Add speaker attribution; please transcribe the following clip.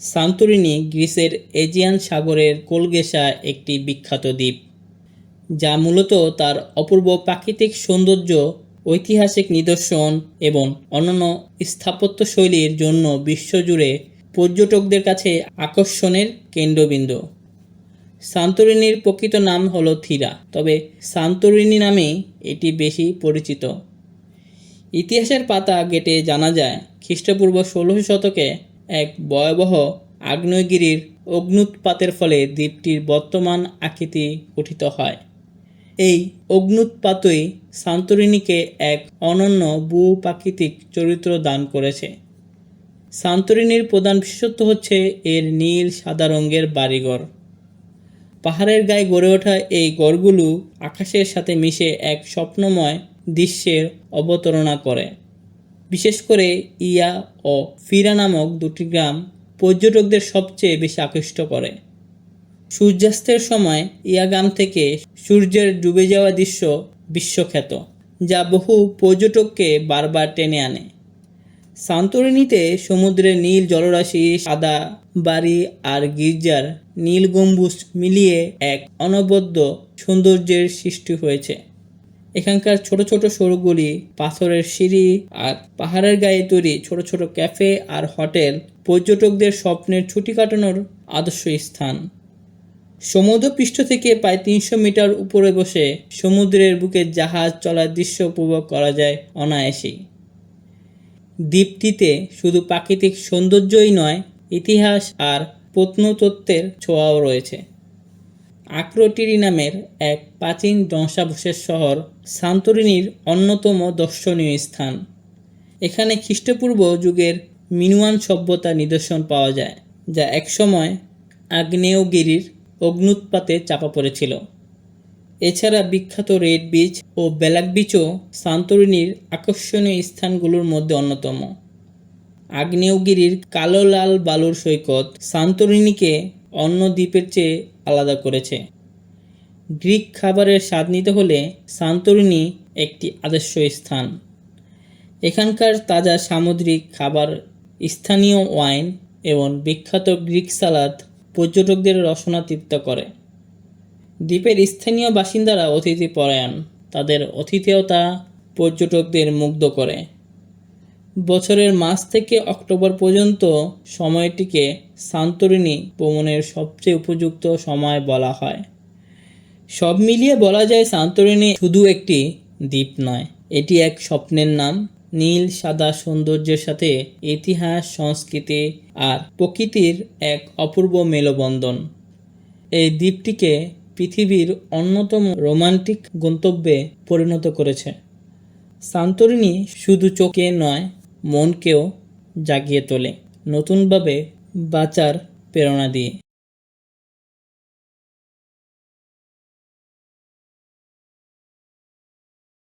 Speaker 1: Santorini গ্রিসের Aegean সাগরের কোলগেসা একটি বিখ্যাত দ্বীপ, যা মূলত তার অপূর্ব প্রাকৃতিক সৌন্দর্য, ঐতিহাসিক নিদর্শন এবং অন্যান্য স্থাপত্যশৈলীর জন্য বিশ্বজুড়ে পর্যটকদের কাছে আকর্ষণের কেন্দ্রবিন্দু। সান্তোরিনির প্রকৃত নাম হলো থিরা, তবে সান্তোরিনি নামেই এটি বেশি পরিচিত। ইতিহাসের পাতা ঘেটে জানা যায়, খ্রিস্টপূর্ব ষোলোশো শতকে এক ভয়াবহ আগ্নেয়গিরির অগ্নুৎপাতের ফলে দ্বীপটির বর্তমান আকৃতি গঠিত হয়। এই অগ্নুৎপাতই সান্তরিনীকে এক অনন্য ভূপ্রাকৃতিক চরিত্র দান করেছে। সান্তরিনীর প্রধান বিশেষত্ব হচ্ছে এর নীল সাদা রঙের বাড়িঘর। পাহাড়ের গায়ে গড়ে ওঠা এই গড়গুলো আকাশের সাথে মিশে এক স্বপ্নময় দৃশ্যের অবতারণা করে। বিশেষ করে ইয়া ও ফিরা নামক দুটি গ্রাম পর্যটকদের সবচেয়ে বেশি আকৃষ্ট করে। সূর্যাস্তের সময় ইয়াগাম থেকে সূর্যের ডুবে যাওয়া দৃশ্য বিশ্বখ্যাত, যা বহু পর্যটককে বারবার টেনে আনে। সান্তোরিনিতে সমুদ্রের নীল জলরাশি, সাদা বাড়ি আর গির্জার নীল গম্বুজ মিলিয়ে এক অনবদ্য সৌন্দর্যের সৃষ্টি হয়েছে। এখানকার ছোট ছোট সড়কগুলি, পাথরের সিঁড়ি আর পাহাড়ের গায়ে তৈরি ছোট ছোট ক্যাফে আর হোটেল পর্যটকদের স্বপ্নের ছুটি কাটানোর আদর্শ স্থান। সমুদ্রপৃষ্ঠ থেকে প্রায় তিনশো মিটার উপরে বসে সমুদ্রের বুকে জাহাজ চলার দৃশ্য উপভোগ করা যায় অনায়াসেই। দ্বীপটিতে শুধু প্রাকৃতিক সৌন্দর্যই নয়, ইতিহাস আর প্রত্নতত্ত্বের ছোঁয়াও রয়েছে। আক্রোটিরি নামের এক প্রাচীন ধ্বংসাবশেষ শহর সান্তোরিনির অন্যতম দর্শনীয় স্থান। এখানে খ্রিস্টপূর্ব যুগের মিনুয়ান সভ্যতার নিদর্শন পাওয়া যায়, যা একসময় আগ্নেয়গিরির অগ্নুৎপাতে চাপা পড়েছিল। এছাড়া বিখ্যাত রেড বিচ ও ব্ল্যাক বিচও সান্তোরিনির আকর্ষণীয় স্থানগুলোর মধ্যে অন্যতম। আগ্নেয়গিরির কালো লাল বালুর সৈকত সান্তোরিনিকে অন্য দ্বীপের চেয়ে আলাদা করেছে। গ্রিক খাবারের স্বাদ নিতে হলে সান্তোরিনি একটি আদর্শ স্থান। এখানকার তাজা সামুদ্রিক খাবার, স্থানীয় ওয়াইন এবং বিখ্যাত গ্রিক সালাদ পর্যটকদের রসনা তৃপ্ত করে। দ্বীপের স্থানীয় বাসিন্দারা অতিথি পরায়ণ। তাদের অতিথেয়তা পর্যটকদের মুগ্ধ করে। বছরের মার্চ থেকে অক্টোবর পর্যন্ত সময়টিকে সান্তোরিনি ভ্রমণের সবচেয়ে উপযুক্ত সময় বলা হয়। সব মিলিয়ে বলা যায় সান্তোরিনি শুধু একটি দ্বীপ নয়, এটি এক স্বপ্নের নাম। নীল, সাদা সৌন্দর্যের সাথে ইতিহাস, সংস্কৃতি আর প্রকৃতির এক অপূর্ব মেলবন্ধন। এই দ্বীপটিকে পৃথিবীর অন্যতম রোমান্টিক গন্তব্যে পরিণত করেছে। সান্তোরিনি শুধু চোখে নয় মনকেও জাগিয়ে তোলে নতুনভাবে বাঁচার প্রেরণা দিয়ে।